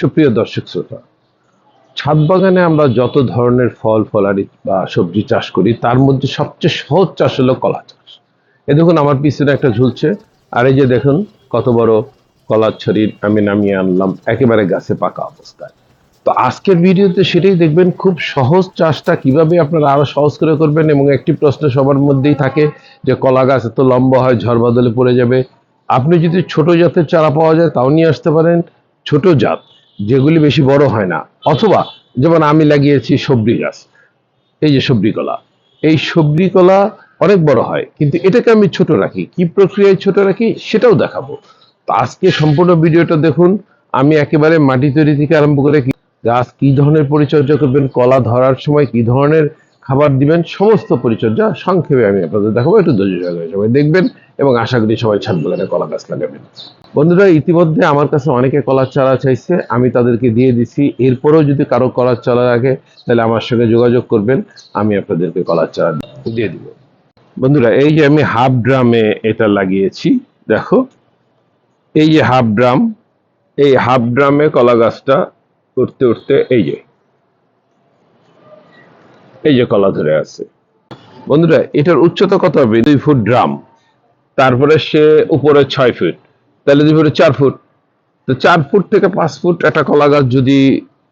সুপ্রিয় দর্শক শ্রোতা, ছাদ বাগানে আমরা যত ধরনের ফল ফলারি বা সবজি চাষ করি, তার মধ্যে সবচেয়ে সহজ চাষ হলো কলা চাষ। এ দেখুন, আমার পিছনে একটা ঝুলছে, আর এই যে দেখুন, কত বড় কলার ছড়ির আমি নামিয়ে আনলাম, একেবারে গাছে পাকা অবস্থায়। তো আজকের ভিডিওতে সেটাই দেখবেন, খুব সহজ চাষটা কীভাবে আপনারা আরও সহজ করে করবেন এবং একটি প্রশ্ন সবার মধ্যেই থাকে যে, কলা গাছ এত লম্বা হয়, ঝড় বাদলে পড়ে যাবে। আপনি যদি ছোট জাতের চারা পাওয়া যায়, তাও নিয়ে আসতে পারেন। ছোট জাত যেগুলি বেশি বড় হয় না। অথবা যেমন আমি লাগিয়েছি সবজি গাছ, এই যে সবজি কলা। এই সবজি কলা অনেক বড় হয়, কিন্তু এটাকে আমি ছোট রাখি। কি প্রক্রিয়ায় ছোট রাখি সেটাও দেখাবো। তো আজকে সম্পূর্ণ ভিডিওটা দেখুন, আমি একেবারে মাটি তৈরি থেকে আরম্ভ করে গাছ কি ধরনের পরিচর্যা করবেন, কলা ধরার সময় কি ধরনের খাবার দিবেন, সমস্ত পরিচর্যা সংক্ষেপে আমি আপনাদের দেখাবো, একটু ধৈর্য সহকারে সবাই দেখবেন এবং আশা করি সবাই ছাদ বাগানে কলা গাছ লাগাবেন। বন্ধুরা, ইতিমধ্যে আমার কাছে অনেকে কলার চারা চাইছে, আমি তাদেরকে দিয়ে দিছি। এরপরেও যদি কারও কলার চারা লাগে, তাহলে আমার সঙ্গে যোগাযোগ করবেন, আমি আপনাদেরকে কলার চারা দিয়ে দিব। বন্ধুরা, এই যে আমি হাফ ড্রামে এটা লাগিয়েছি, দেখো। এই যে হাফ ড্রাম, এই হাফ ড্রামে কলা গাছটা উঠতে উঠতে এই যে এই যে কলা ধরে আছে। বন্ধুরা, এটার উচ্চতা কত হবে? দুই ফুট ড্রাম। তারপরে সে উপরে ছয় ফুট। তাহলে দুই ফুটে চার ফুট। তো চার ফুট থেকে পাঁচ ফুট একটা কলা গাছ যদি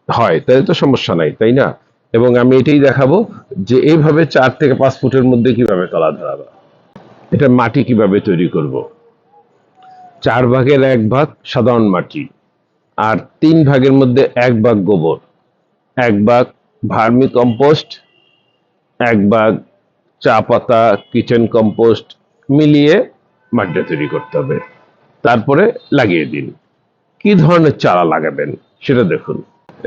হয়, তাহলে তো সমস্যা নাই, তাই না? এবং আমি এটাই দেখাবো যে এইভাবে চার থেকে পাঁচ ফুটের মধ্যে কীভাবে কলা ধরাবে। এটা মাটি কীভাবে তৈরি করব? চার ভাগের এক ভাগ সাধারণ মাটি, আর তিন ভাগের মধ্যে এক ভাগ গোবর। এক ভাগ ভার্মি কম্পোস্ট এক ভাগ চা পাতা কিচেন কম্পোস্ট মিলিয়ে মাটিটা তৈরি করতে হবে। তারপরে লাগিয়ে দিন। কি ধরনের চারা লাগাবেন সেটা দেখুন।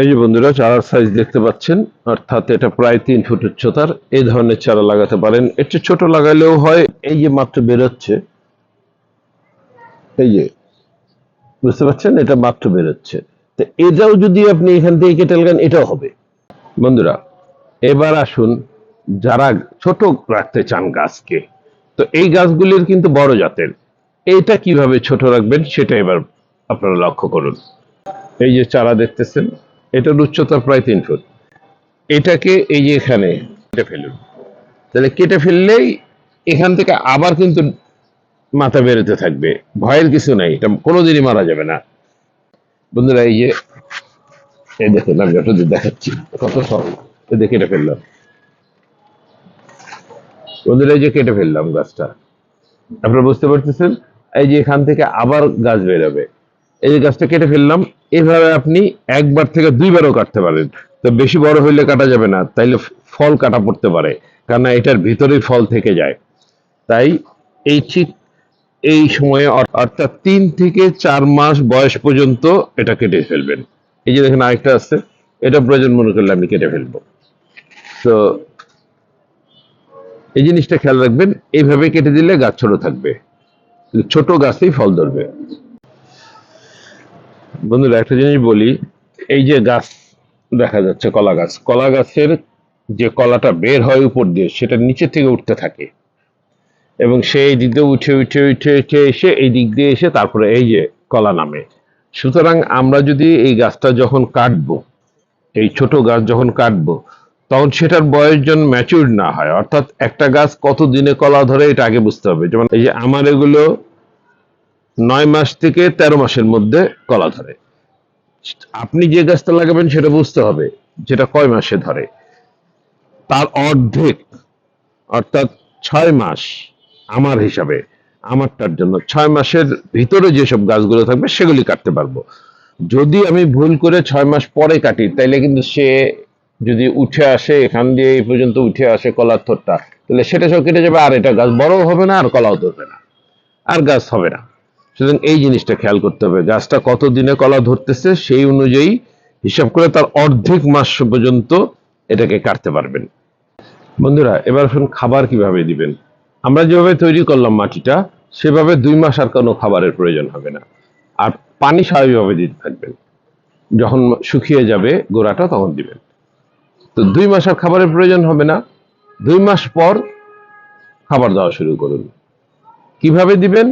এই যে বন্ধুরা, চারার সাইজ দেখতে পাচ্ছেন, অর্থাৎ এটা প্রায় তিন ফুট উচ্চতার এই ধরনের চারা লাগাতে পারেন। একটু ছোট লাগালেও হয়, এই যে মাত্র বেরোচ্ছে, এই যে, বুঝতে পারছেন? এটা মাত্র বেরোচ্ছে। তো এটাও যদি আপনি এখান থেকে কেটে লাগান, এটাও হবে। বন্ধুরা, এবার আসুন যারা ছোট রাখতে চান গাছকে। তো এই গাছগুলির কিন্তু বড় জাতের। এইটা কীভাবে ছোট রাখবেন সেটা এবার আপনারা লক্ষ্য করুন। এই যে চারা দেখতেছেন, এটার উচ্চতা প্রায় তিন ফুট। এটাকে এই যে এখানে কেটে ফেলুন। তাহলে কেটে ফেললেই এখান থেকে আবার কিন্তু মাথা বেরোতে থাকবে। ভয়ের কিছু নাই, এটা কোনোদিনই মারা যাবে না। বন্ধুরা, এই যে, এই দেখুন, আমি আপনাদের দেখাচ্ছি কত এই যে কেটে ফেললাম। বন্ধুরা এই যে কেটে ফেললাম গাছটা। আপনারা বুঝতে পারতেছেন? এই যে এখান থেকে আবার গাছ বেরোবে। এই যে গাছটা কেটে ফেললাম এইভাবে আপনি একবার থেকে দুইবারও কাটতে পারেন। তো বেশি বড় হইলে কাটা যাবে না, তাইলে ফল কাটা পড়তে পারে, কারণ এটার ভিতরেই ফল থেকে যায়। তাই এই ঠিক এই সময়ে অর্থাৎ তিন থেকে চার মাস বয়স পর্যন্ত এটা কেটে ফেলবেন। এই যে দেখেন আরেকটা আছে, এটা প্রয়োজন মনে করলে আমি কেটে ফেলব। তো এই জিনিসটা খেয়াল রাখবেন, এইভাবে কেটে দিলে গাছ ছোট থাকবে। ছোট গাছেই ফল ধরবে। বন্ধুরা, একটা জিনিস বলি, এই যে গাছ দেখা যাচ্ছে, কলা গাছ। কলা গাছের যে কলাটা বের হয় উপর দিয়ে, সেটা নিচে থেকে উঠতে থাকে। এবং সেই দিক দিয়ে উঠে উঠে উঠে উঠে এসে এই দিক দিয়ে এসে তারপরে এই যে কলা নামে। সুতরাং আমরা যদি এই গাছটা যখন কাটবো, এই ছোট গাছ যখন কাটবো তখন সেটার বয়স যেন ম্যাচিউর না হয়, অর্থাৎ একটা গাছ কত দিনে কলা ধরে এটা আগে বুঝতে হবে। যেমন এই যে আমার এগুলো নয় মাস থেকে তেরো মাসের মধ্যে কলা ধরে। আপনি যে গাছটা লাগাবেন সেটা বুঝতে হবে, যেটা কয় মাসে ধরে। তার অর্ধেক, অর্থাৎ ছয় মাস আমার হিসাবে, আমারটার জন্য ছয় মাসের ভিতরে যেসব গাছগুলো থাকবে সেগুলি কাটতে পারব। যদি আমি ভুল করে ছয় মাস পরে কাটি, তাইলে কিন্তু সে যদি উঠে আসে, এখান দিয়ে এই পর্যন্ত উঠে আসে কলার থরটা, তাহলে সেটা সব কেটে যাবে, আর এটা গাছ বড়ও হবে না, আর কলাও ধরবে না, আর গাছ হবে না। সুতরাং এই জিনিসটা খেয়াল করতে হবে, গাছটা কত দিনে কলা ধরতেছে সেই অনুযায়ী হিসাব করে তার অর্ধেক মাস পর্যন্ত এটাকে কাটতে পারবেন। বন্ধুরা, এবার আসুন খাবার কীভাবে দিবেন? আমরা যেভাবে তৈরি করলাম মাটিটা, সেভাবে দুই মাস আর কোনো খাবারের প্রয়োজন হবে না। আর পানি স্বাভাবিকভাবে দিতে থাকবেন। যখন শুকিয়ে যাবে গোড়াটা, তখন দিবেন। তো দুই মাস আর খাবারের প্রয়োজন হবে না। দুই মাস পর খাবার দেওয়া শুরু করুন। কীভাবে দিবেন?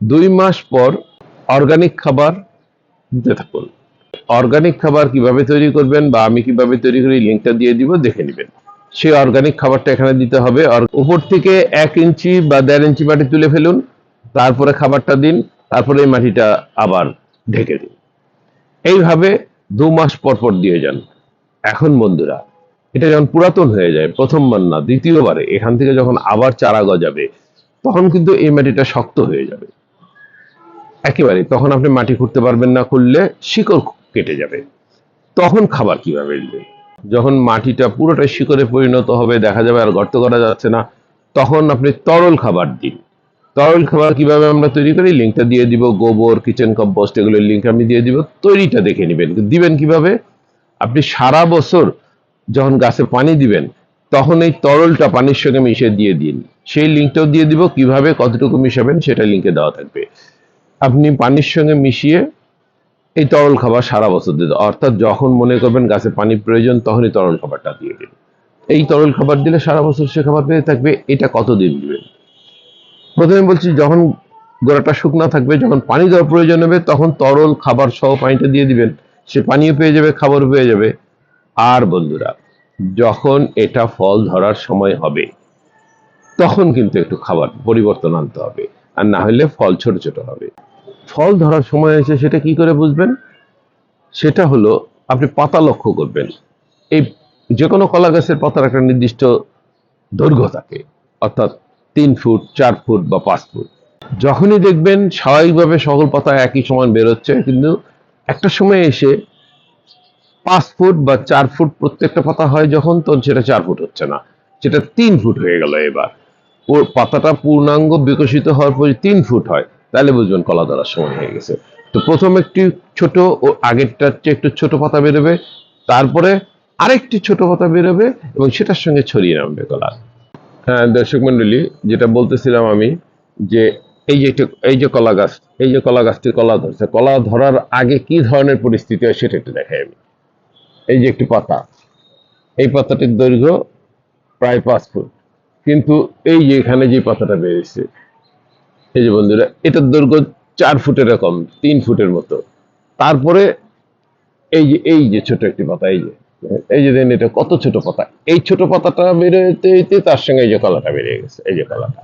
দুই মাস পর অর্গানিক খাবার দিতে থাকুন। অর্গানিক খাবার কীভাবে তৈরি করবেন বা আমি কীভাবে তৈরি করি, লিঙ্কটা দিয়ে দিব, দেখে নেবেন। সেই অর্গানিক খাবারটা এখানে দিতে হবে। আর উপর থেকে এক ইঞ্চি বা দেড় ইঞ্চি মাটি তুলে ফেলুন। তারপরে খাবারটা দিন। তারপরে এই মাটিটা আবার ঢেকে দিন। এইভাবে দু মাস পর পর দিয়ে যান। এখন বন্ধুরা, এটা যখন পুরাতন হয়ে যায়, প্রথমবার না, দ্বিতীয়বারে, এখান থেকে যখন আবার চারা গজাবে, তখন কিন্তু এই মাটিটা শক্ত হয়ে যাবে। একেবারে, তখন আপনি মাটি খুঁড়তে পারবেন না খুললে শিকড় কেটে যাবে। তখন খাবার কীভাবে দিবেন যখন মাটিটা পুরোটাই শিকড়ে পরিণত হবে, দেখা যাবে আর গর্ত করা যাচ্ছে না, তখন আপনি তরল খাবার দিন। তরল খাবার কীভাবে আমরা তৈরি করি? লিঙ্কটা দিয়ে দিব, গোবর, কিচেন কম্পোস্ট, এগুলোর লিঙ্ক আমি দিয়ে দিব, তৈরিটা দেখে নেবেন। দিবেন কীভাবে? আপনি সারা বছর যখন গাছে পানি দিবেন, তখন এই তরলটা পানির সঙ্গে মিশিয়ে দিয়ে দিন। সেই লিঙ্কটাও দিয়ে দিব, কীভাবে, কতটুকু মিশাবেন, সেটা লিঙ্কে দেওয়া থাকবে। আপনি পানির সঙ্গে মিশিয়ে এই তরল খাবার সারা বছর দিতে অর্থাৎ যখন মনে করবেন গাছে পানি প্রয়োজন, তখনই তরল খাবারটা দিয়ে দিন। এই তরল খাবার দিলে সারা বছর সে খাবার পেয়ে থাকবে, এটা কতদিন দিবেন? প্রথমে বলছি, যখন গোড়াটা শুকনো থাকবে, যখন পানি দেওয়ার প্রয়োজন হবে, তখন তরল খাবার সহ পানিটা দিয়ে দিবেন। সে পানিও পেয়ে যাবে, খাবারও পেয়ে যাবে। আর বন্ধুরা, যখন এটা ফল ধরার সময় হবে, তখন কিন্তু একটু খাবার পরিবর্তন আনতে হবে। আর না হলে ফল ছোট ছোট হবে। ফল ধরার সময় এসে সেটা কি করে বুঝবেন? সেটা হলো আপনি পাতা লক্ষ্য করবেন। এই যে কোনো কলা গাছের পাতার একটা নির্দিষ্ট দৈর্ঘ্য থাকে, অর্থাৎ তিন ফুট, চার ফুট বা পাঁচ ফুট। যখনই দেখবেন স্বাভাবিকভাবে সকল পাতা একই সমান বেরোচ্ছে, কিন্তু একটা সময় এসে পাঁচ ফুট বা চার ফুট প্রত্যেকটা পাতা হয় যখন, তখন সেটা চার ফুট হচ্ছে না। সেটা তিন ফুট হয়ে গেল এবার। ওর পাতাটা পূর্ণাঙ্গ বিকশিত হওয়ার পরে তিন ফুট হয়। তাহলে বুঝবেন কলা ধরার সময় হয়ে গেছে। তো প্রথম একটি ছোট ও আগেরটার চেয়ে একটু ছোট পাতা বেরোবে, তারপরে আরেকটি ছোট পাতা বেরোবে এবং সেটার সঙ্গে ছড়িয়ে নামবে কলা। হ্যাঁ দর্শক মন্ডলী, যেটা বলতেছিলাম আমি যে এই যে এই যে কলা গাছ এই যে কলা গাছটি কলা ধরছে কলা ধরার আগে কি ধরনের পরিস্থিতি হয় সেটা একটু দেখাই আমি এই যে একটি পাতা এই পাতাটির দৈর্ঘ্য প্রায় পাঁচ ফুট কিন্তু এই যে এখানে যে পাতাটা বেরিয়েছে এই যে বন্ধুরা এটার দৈর্ঘ্য চার ফুটের কম তিন ফুটের মতো তারপরে এই যে এই যে ছোট একটি পাতা এই যে এই যে দেখেন এটা কত ছোট পাতা এই ছোট পাতাটা বেরোতে তার সঙ্গে এই যে কলাটা বেরিয়ে গেছে এই যে কলাটা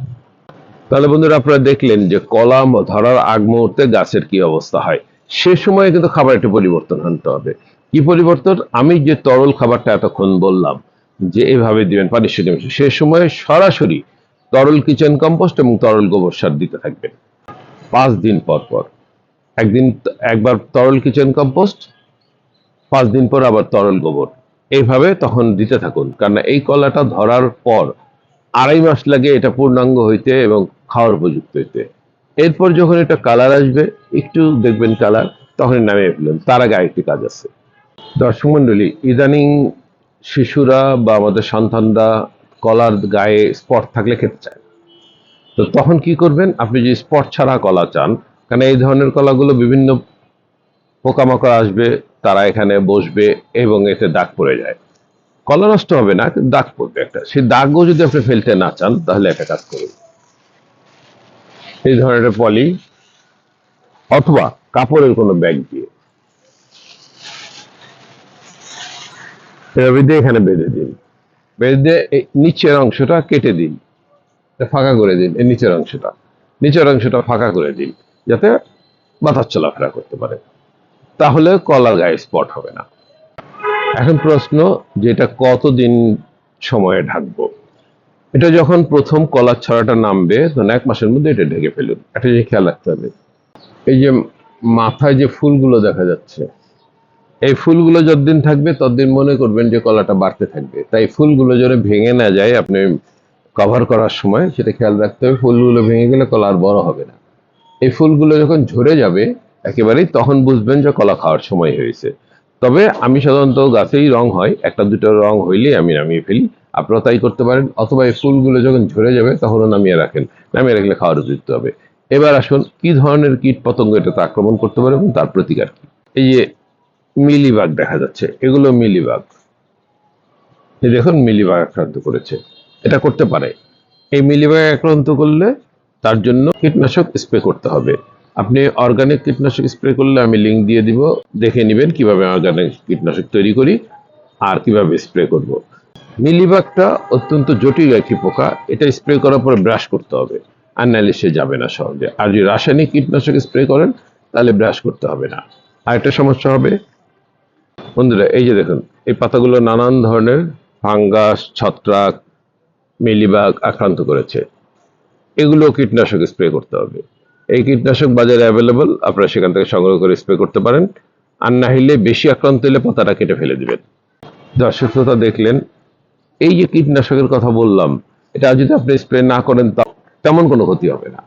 তাহলে বন্ধুরা আপনারা দেখলেন যে কলা ধরার আগ মুহূর্তে গাছের কি অবস্থা হয়। সে সময় কিন্তু খাবার একটু পরিবর্তন আনতে হবে। কি পরিবর্তন? আমি যে তরল খাবারটা এতক্ষণ বললাম যে এভাবে দিবেন পানির মিশিয়ে, সে সময় সরাসরি তরল কিচেন কম্পোস্ট এবং তরল গোবর সার দিতে থাকবেন। পাঁচ দিন পর পর। একদিন একবার তরল কিচেন কম্পোস্ট পাঁচ দিন পর আবার তরল গোবর। এইভাবে তখন দিতে থাকুন। কারণ এই কলাটা ধরার পর আড়াই মাস লাগে এটা পূর্ণাঙ্গ হইতে এবং খাওয়ার উপযুক্ত হইতে। এরপর যখন এটা কালার আসবে, একটু দেখবেন কালার, তখন নামিয়ে ফেলুন তার আগে আরেকটি কাজ আছে। দর্শক মন্ডলী, ইদানিং শিশুরা বা আমাদের সন্তানরা কলার গায়ে স্পট থাকলে খেতে চায় তো তখন কি করবেন? আপনি যে স্পট ছাড়া কলা চান, কারণ এই ধরনের কলাগুলো বিভিন্ন পোকামাকড় আসবে, তারা এখানে বসবে এবং এতে দাগ পড়ে যায়। কলা নষ্ট হবে না দাগ পড়বে একটা। সেই দাগও যদি আপনি ফেলতে না চান, তাহলে একটা কাজ করুন। এই ধরনের পলি অথবা কাপড়ের কোনো ব্যাগ দিয়ে। এভাবে দিয়ে এখানে বেঁধে দিন। বেঁধে দিয়ে নিচের অংশটা কেটে দিন। ফাঁকা করে দিন, এই নিচের অংশটা। নিচের অংশটা ফাঁকা করে দিন, যাতে বাতাস চলাফেরা করতে পারে। তাহলে কলার গায়ে স্পট হবে না। এখন প্রশ্ন যে এটা কতদিন সময়ে ঢাকবো? এটা যখন প্রথম কলার ছড়াটা নামবে, তখন এক মাসের মধ্যে এটা ঢেকে ফেলুন। একটা জিনিস খেয়াল রাখতে হবে। এই যে মাথায় যে ফুলগুলো দেখা যাচ্ছে, এই ফুলগুলো যতদিন থাকবে, ততদিন মনে করবেন যে কলাটা বাড়তে থাকবে। তাই ফুলগুলো যেন ভেঙে না যায়, আপনি কভার করার সময় সেটা খেয়াল রাখতে হবে। ফুলগুলো ভেঙে গেলে কলা আর বড় হবে না। এই ফুলগুলো যখন ঝরে যাবে, একেবারেই তখন বুঝবেন যে কলা খাওয়ার সময় হয়েছে। তবে আমি সাধারণত গাছেই রং হয়, একটা দুটো রং হইলেই আমি নামিয়ে ফেলি। আপনারা তাই করতে পারেন, অথবা এই ফুলগুলো যখন ঝরে যাবে তখনও নামিয়ে রাখেন, নামিয়ে রাখলে খাওয়ার উপযুক্ত হবে। এবার আসুন, কি ধরনের কীট পতঙ্গ এটাতে আক্রমণ করতে পারে এবং তার প্রতিকার কি? এই যে মিলিবাগ দেখা যাচ্ছে, এগুলো মিলিবাগ। এই দেখুন, মিলিবাগ আক্রান্ত করেছে। এটা করতে পারে। এই মিলিবাগ আক্রান্ত করলে তার জন্য কীটনাশক স্প্রে করতে হবে। আপনি অর্গানিক কীটনাশক স্প্রে করলে আমি লিঙ্ক দিয়ে দিব, দেখে নেবেন কীভাবে অর্গানিক কীটনাশক তৈরি করি আর কীভাবে স্প্রে করব। মিলিবাগটা অত্যন্ত জটিল একটি পোকা, এটা স্প্রে করার পরে ব্রাশ করতে হবে, আর নাহলে সে যাবে না সহজে। আর যদি রাসায়নিক কীটনাশক স্প্রে করেন, তাহলে ব্রাশ করতে হবে না। আর একটা সমস্যা হবে, বন্ধুরা, এই যে দেখুন, এই পাতাগুলো নানান ধরনের ফাঙ্গাস, ছত্রাক মিলিবাগ আক্রান্ত করেছে। এগুলো কীটনাশক স্প্রে করতে হবে। এই কীটনাশক বাজারে অ্যাভেলেবল আপনারা সেখান থেকে সংগ্রহ করে স্প্রে করতে পারেন। আর না হলে বেশি আক্রান্ত হলে পাতাটা কেটে ফেলে দিবেন। দর্শক শ্রোতা দেখলেন, এই যে কীটনাশকের কথা বললাম, এটা যদি আপনি স্প্রে না করেন, তা তেমন কোনো ক্ষতি হবে না।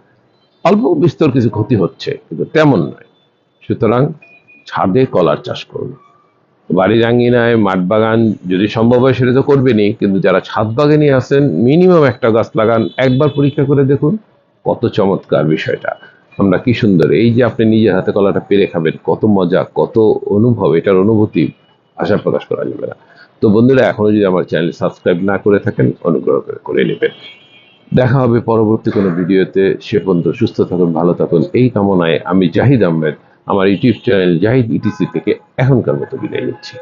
অল্প বিস্তর কিছু ক্ষতি হচ্ছে, কিন্তু তেমন নয়। সুতরাং ছাদে কলার চাষ করুন। বাড়ির আঙ্গিনায় মাঠ বাগান যদি সম্ভব হয়, সেটা তো করবেনই, কিন্তু যারা ছাদ বাগানে আছেন মিনিমাম একটা গাছ লাগান, একবার পরীক্ষা করে দেখুন। কত চমৎকার বিষয়টা। আমরা কি সুন্দর। এই যে আপনি নিজের হাতে কলাটা পেরে খাবেন, কত মজা, কত অনুভব, এটার অনুভূতি আশা প্রকাশ করা যাবে না। তো বন্ধুরা, এখনও যদি আমার চ্যানেল সাবস্ক্রাইব না করে থাকেন, অনুগ্রহ করে করে নেবেন। দেখা হবে পরবর্তী কোনো ভিডিওতে। সে পর্যন্ত সুস্থ থাকুন, ভালো থাকুন। এই কামনায় আমি জাহিদ আহমেদ, আমার ইউটিউব চ্যানেল জাহিদ ইটিসি থেকে এখনকার মতো বিদায় নিচ্ছি।